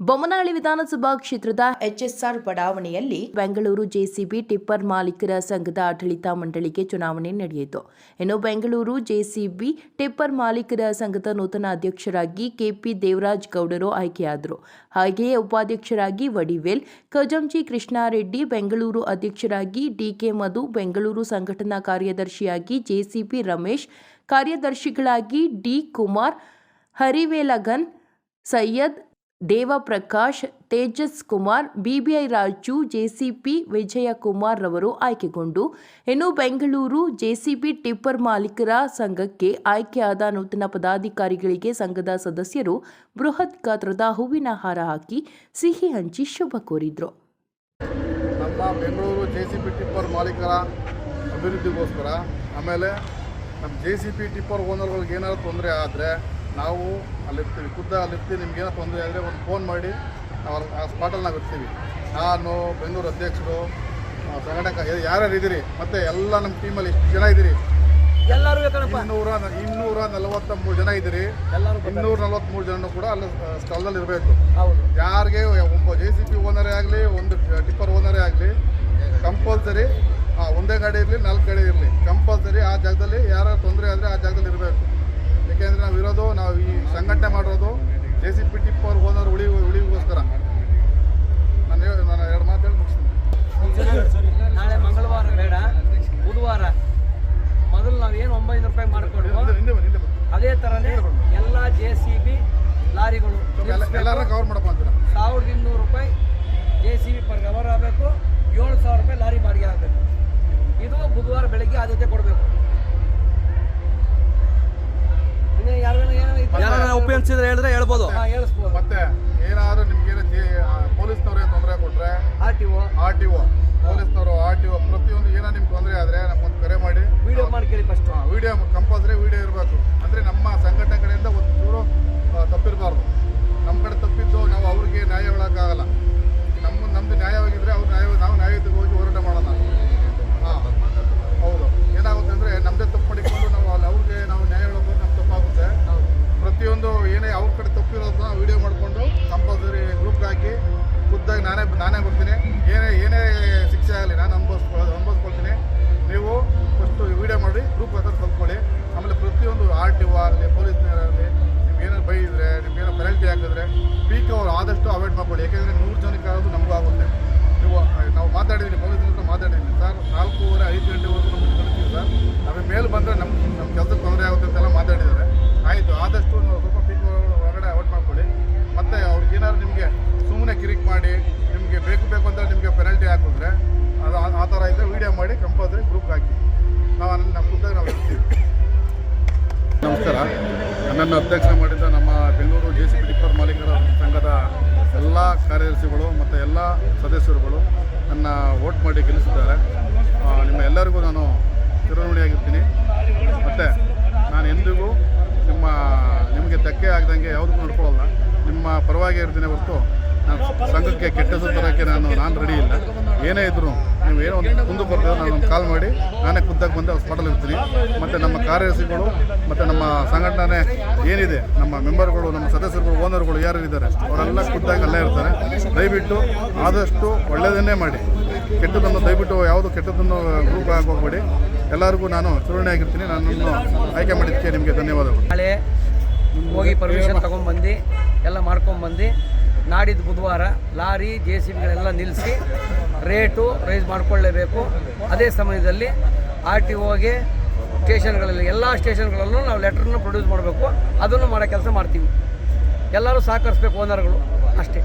ಬೊಮ್ಮನಹಳ್ಳಿ ವಿಧಾನಸಭಾ ಕ್ಷೇತ್ರದ ಎಚ್ಎಸ್ಆರ್ ಬಡಾವಣೆಯಲ್ಲಿ ಬೆಂಗಳೂರು ಜೆಸಿಬಿ ಟಿಪ್ಪರ್ ಮಾಲೀಕರ ಸಂಘದ ಆಡಳಿತ ಮಂಡಳಿಗೆ ಚುನಾವಣೆ ನಡೆಯಿತು. ಇನ್ನು ಬೆಂಗಳೂರು ಜೆಸಿಬಿ ಟಿಪ್ಪರ್ ಮಾಲೀಕರ ಸಂಘದ ನೂತನ ಅಧ್ಯಕ್ಷರಾಗಿ ಕೆಪಿ ದೇವರಾಜ್ ಗೌಡರು ಆಯ್ಕೆಯಾದರು. ಹಾಗೆಯೇ ಉಪಾಧ್ಯಕ್ಷರಾಗಿ ವಡಿವೇಲ್ ಕಜಂಜಿ ಕೃಷ್ಣಾರೆಡ್ಡಿ, ಬೆಂಗಳೂರು ಅಧ್ಯಕ್ಷರಾಗಿ ಡಿಕೆ ಮಧು, ಬೆಂಗಳೂರು ಸಂಘಟನಾ ಕಾರ್ಯದರ್ಶಿಯಾಗಿ JCB Ramesh, ಕಾರ್ಯದರ್ಶಿಗಳಾಗಿ D Kumar, Harivelagan, Syed Devaprakash, Tejas Kumar BBI Raju JCB Vijayakumar ರವರು ಆಯ್ಕೆಗೊಂಡು, ಇನ್ನು ಬೆಂಗಳೂರು ಜೆಸಿಬಿ ಟಿಪ್ಪರ್ ಮಾಲೀಕರ ಸಂಘಕ್ಕೆ ಆಯ್ಕೆಯಾದ ನೂತನ ಪದಾಧಿಕಾರಿಗಳಿಗೆ ಸಂಘದ ಸದಸ್ಯರು ಬೃಹತ್ ಗಾತ್ರದ ಹೂವಿನ ಹಾರ ಹಾಕಿ ಸಿಹಿ ಹಂಚಿ ಶುಭ ಕೋರಿದ್ರು. ನಮ್ಮ Bengaluru J C B tipper ಮಾಲೀಕರ ಅಭಿವೃದ್ಧಿಗೋಸ್ಕರ ಆಮೇಲೆ ನಮ್ಮ ಜೆ ಸಿ ಪಿ ಟಿಪ್ಪರ್ ಓನರ್ಗಳಿಗೆ ಏನಾದ್ರು ತೊಂದರೆ ಆದರೆ ನಾವು ಅಲ್ಲಿರ್ತೀವಿ ಖುದ್ದ ಅಲ್ಲಿರ್ತೀವಿ ನಿಮ್ಗೆ ಏನೋ ತೊಂದರೆ ಆದರೆ ಒಂದು ಫೋನ್ ಮಾಡಿ ನಾವು ಅಲ್ಲಿ ಆ ಸ್ಪಾಟಲ್ಲಿ ನಾವು ಇರ್ತೀವಿ. ನಾನು ಬೆಂಗಳೂರು ಅಧ್ಯಕ್ಷರು ಸಂಘಟಕ ಯಾರ್ಯಾರು ಇದ್ದೀರಿ? ಮತ್ತು ಎಲ್ಲ ನಮ್ಮ ಟೀಮಲ್ಲಿ ಎಷ್ಟು ಜನ ಇದ್ದೀರಿ? ಎಲ್ಲರೂ ಇನ್ನೂರ ಇನ್ನೂರ ನಲವತ್ತ ಮೂರು ಜನ ಇದ್ದೀರಿ. ಇನ್ನೂರ ನಲವತ್ತ್ಮೂರು ಜನ ಕೂಡ ಅಲ್ಲಿ ಸ್ಥಳದಲ್ಲಿ ಇರಬೇಕು. ಹೌದು. ಯಾರಿಗೆ ಒಬ್ಬ ಜೆ ಸಿ ಪಿ ಓನರೇ ಆಗಲಿ ಒಂದು ಟಿಪ್ಪರ್ ಓನರೇ ಆಗಲಿ ಕಂಪಲ್ಸರಿ ಒಂದೇ ಗಾಡಿ ಇರಲಿ ನಾಲ್ಕು ಗಾಡಿ ಇರಲಿ ಕಂಪಲ್ಸರಿ ಆ ಜಾಗದಲ್ಲಿ ಯಾರು ತೊಂದರೆ ಆದರೆ ಆ ಜಾಗದಲ್ಲಿ ಇರಬೇಕು. ಏಕೆಂದರೆ ನಾವು ಇರೋದು ನಾವು ಈ ಸಂಘಟನೆ ಮಾಡಿರೋದು ಜೆ ಸಿ ಪಿ ಟಿಪ್ ಅವ್ರಿಗೆ ಹೋದವ್ರು ಉಳಿ ಉಳಿಗೋಸ್ಕರ ನಾನು ಹೇಳಿ ನಾನು ಎರಡು ಮಾತು ಹೇಳಿ ಮುಗಿಸ್ತೀನಿ. ನಾಳೆ ಮಂಗಳವಾರ ಬೇಡ. ಬುಧವಾರ. ಮೊದಲು ನಾವೇನು ಒಂಬೈನೂರು ರೂಪಾಯಿ ಮಾಡಿಕೊಂಡು. ಅದೇ ಥರನೇ ಎಲ್ಲ ಜೆ ಸಿ ಬಿ ಲಾರಿಗಳು ಎಲ್ಲ- ಎಲ್ಲಾರನ್ನ ಕವರ್ ಮಾಡಪ್ಪ ಅಂತೀರ? ಸಾವಿರದ ಇನ್ನೂರು ರೂಪಾಯಿ J C B per cover ಆಗಬೇಕು. ಏಳು ಸಾವಿರ ರೂಪಾಯಿ ಲಾರಿ ಬಾಡಿಗೆ ಆಗಬೇಕು. ಇದು ಬುಧವಾರ ಬೆಳಗ್ಗೆ ಆದ್ಯತೆ ಕೊಡಬೇಕು. ಯಾರನ್ನ ಹೇಳಿದ್ರೆ ಹೇಳ್ಬೋದು. ಹೇಳಿಸ್ಬೋದು. ಮತ್ತೆ ಏನಾದರೂ ನಿಮ್ಗೇನು ಪೊಲೀಸ್ನವ್ರು ತೊಂದರೆ ಕೊಟ್ರೆ? R T O. R T O. ಪೊಲೀಸ್ನವರು ಆರ್ ಟಿ ಒ. ಪ್ರತಿಯೊಂದು ಏನೋ ನಿಮ್ಗೆ ತೊಂದರೆ ಆದ್ರೆ ನಮ್ಗೊಂದು ಕರೆ ಮಾಡಿ. ವಿಡಿಯೋ ಮಾಡಿ ಕೇಳಿ ಫಸ್ಟ್ ವಿಡಿಯೋ ಕಂಪಲ್ಸರಿ ವಿಡಿಯೋ ಇರಬೇಕು ಅಂದರೆ ನಮ್ಮ ಸಂಘಟನೆ ಕಡೆಯಿಂದ ಒಂದು ಚೂರು ಆ, ತಪ್ಪಿರಬಾರ್ದು ನಮ್ಮ ಕಡೆ ತಪ್ಪಿದ್ದು ನಾವು ಅವ್ರಿಗೆ ನ್ಯಾಯ ಹೇಳೋಕ್ಕಾಗಲ್ಲ ನಮ್ಮ ನಮ್ಮದು ನ್ಯಾಯವಾಗಿದ್ದರೆ ಅವ್ರು ನ್ಯಾಯ ನಾವು ನ್ಯಾಯಯುತವಾಗಿ ಹೋಗಿ ಹೋರಾಟ ಮಾಡೋಣ ಹಾಂ ಹೌದು ಏನಾಗುತ್ತೆ ಅಂದರೆ ನಮ್ಮದೇ ತಪ್ಪು ಮಾಡಿಕೊಂಡು ನಾವು ಅಲ್ಲಿ ಅವ್ರಿಗೆ ನಾವು ನ್ಯಾಯ ಹೇಳೋದು ನಮ್ಮ ತಪ್ಪಾಗುತ್ತೆ ಪ್ರತಿಯೊಂದು ಏನೇ ಅವ್ರ ಕಡೆ ತಪ್ಪಿರೋದನ್ನ ವಿಡಿಯೋ ಮಾಡಿಕೊಂಡು ಕಂಪಲ್ಸರಿ ಗ್ರೂಪ್ಗೆ ಹಾಕಿ ಖುದ್ದಾಗಿ ನಾನೇ ನಾನೇ ಬರ್ತೀನಿ. ಏನೇ ಏನೇ ಶಿಕ್ಷೆ ಆಗಲಿ ನಾನು ಅನುಭವಿಸ್ಕೊ ಅನುಭವಿಸ್ಕೊಳ್ತೀನಿ. ನೀವು ಫಸ್ಟು ವಿಡಿಯೋ ಮಾಡಿ ಗ್ರೂಪ್ ಹತ್ರ ತಲ್ಕೊಳ್ಳಿ ಆಮೇಲೆ ಪ್ರತಿಯೊಂದು ಆರ್ ಟಿ ಒ ಆಗಲಿ ಪೊಲೀಸ್ನವರಾಗಲಿ ನಿಮ್ಗೆ ಏನಾದ್ರು ಬೈದಿದ್ರೆ ನಿಮ್ಗೆ ಏನೋ ಪೆನಲ್ಟಿ ಹಾಕಿದ್ರೆ ಪೀಕ್ ಅವರು ಆದಷ್ಟು ಅವಾಯ್ಡ್ ಮಾಡ್ಕೊಳ್ಳಿ. ಯಾಕೆಂದರೆ ನೂರು ಜನಕ್ಕೆ ಆಗೋದು ನಮಗೂ ಆಗುತ್ತೆ. ನಾವು ನಮ್ಮ ಖುದ್ದಾಗಿ ನಾವು ನಮಸ್ಕಾರ. ನನ್ನನ್ನು ಅಧ್ಯಕ್ಷ ಮಾಡಿದ್ದ ನಮ್ಮ Bengaluru J C B tipper ಮಾಲೀಕರ ಸಂಘದ ಎಲ್ಲ ಕಾರ್ಯದರ್ಶಿಗಳು ಮತ್ತು ಎಲ್ಲ ಸದಸ್ಯರುಗಳು ನನ್ನ ವೋಟ್ ಮಾಡಿ ಗೆಲ್ಲಿಸಿದ್ದಾರೆ. ನಿಮ್ಮ ಎಲ್ಲರಿಗೂ ನಾನು ಚಿರಋಣಿಯಾಗಿರ್ತೀನಿ ಮತ್ತು ನಾನು ಎಂದಿಗೂ ನಿಮ್ಮ ನಿಮಗೆ ಧಕ್ಕೆ ಆಗದಂಗೆ ಯಾವುದಕ್ಕೂ ನಡ್ಕೊಳ್ಳಲ್ಲ. ನಿಮ್ಮ ಪರವಾಗಿ ಇರ್ತೀನಿ ಹೊರತು ಸಂಘಕ್ಕೆ ಕೆಟ್ಟದ್ದು ತರಕ್ಕೆ ನಾನು ನಾನು ರೆಡಿ ಇಲ್ಲ. ಏನೇ ಇದ್ದರೂ ನೀವು ಏನೋ ಒಂದು ಮುಂದೆ ಬರ್ತದೆ ನಾನು ಕಾಲ್ ಮಾಡಿ ನಾನೇ ಖುದ್ದಾಗಿ ಬಂದು ಹಾಸ್ಪಿಟಲ್ ಇರ್ತೀನಿ. ಮತ್ತು ನಮ್ಮ ಕಾರ್ಯದರ್ಶಿಗಳು ಮತ್ತು ನಮ್ಮ ಸಂಘಟನೆ ಏನಿದೆ, ನಮ್ಮ ಮೆಂಬರ್ಗಳು ನಮ್ಮ ಸದಸ್ಯರುಗಳು ಓನರ್ಗಳು ಯಾರು ಇದ್ದಾರೆ ಅವರೆಲ್ಲ ಖುದ್ದಾಗಿ ಅಲ್ಲೇ ಇರ್ತಾರೆ. ದಯವಿಟ್ಟು ಆದಷ್ಟು ಒಳ್ಳೆಯದನ್ನೇ ಮಾಡಿ. ಕೆಟ್ಟದನ್ನು ದಯವಿಟ್ಟು ಯಾವುದು ಕೆಟ್ಟದನ್ನು ಗ್ರೂಪ್ ಹೋಗಬೇಡಿ ಎಲ್ಲರಿಗೂ ನಾನು ಆಗಿರ್ತೀನಿ. ನನ್ನನ್ನು ಆಯ್ಕೆ ಮಾಡಿದ್ದಕ್ಕೆ ನಿಮಗೆ ಧನ್ಯವಾದಗಳು. ಹೋಗಿ ಪರ್ಮಿಷನ್ ತಗೊಂಡ್ಬಂದು ಎಲ್ಲ ಮಾಡ್ಕೊಂಬಂದು ನಾಡಿದ್ದು ಬುಧವಾರ ಲಾರಿ, ಜೆ ಸಿ ಬಿಗಳೆಲ್ಲ ನಿಲ್ಲಿಸಿ ರೇಟು ರೈಸ್ ಮಾಡಿಕೊಳ್ಳೇಬೇಕು. ಅದೇ ಸಮಯದಲ್ಲಿ ಆರ್ ಟಿ ಒಗೆ ಸ್ಟೇಷನ್ಗಳಲ್ಲಿ, ಎಲ್ಲ ಸ್ಟೇಷನ್ಗಳಲ್ಲೂ ನಾವು ಲೆಟ್ರನ್ನು ಪ್ರೊಡ್ಯೂಸ್ ಮಾಡಬೇಕು. ಅದನ್ನು ಮಾಡೋ ಕೆಲಸ ಮಾಡ್ತೀವಿ. ಎಲ್ಲರೂ ಸಹಕರಿಸ್ಬೇಕು ಓನರ್ಗಳು. ಅಷ್ಟೇ.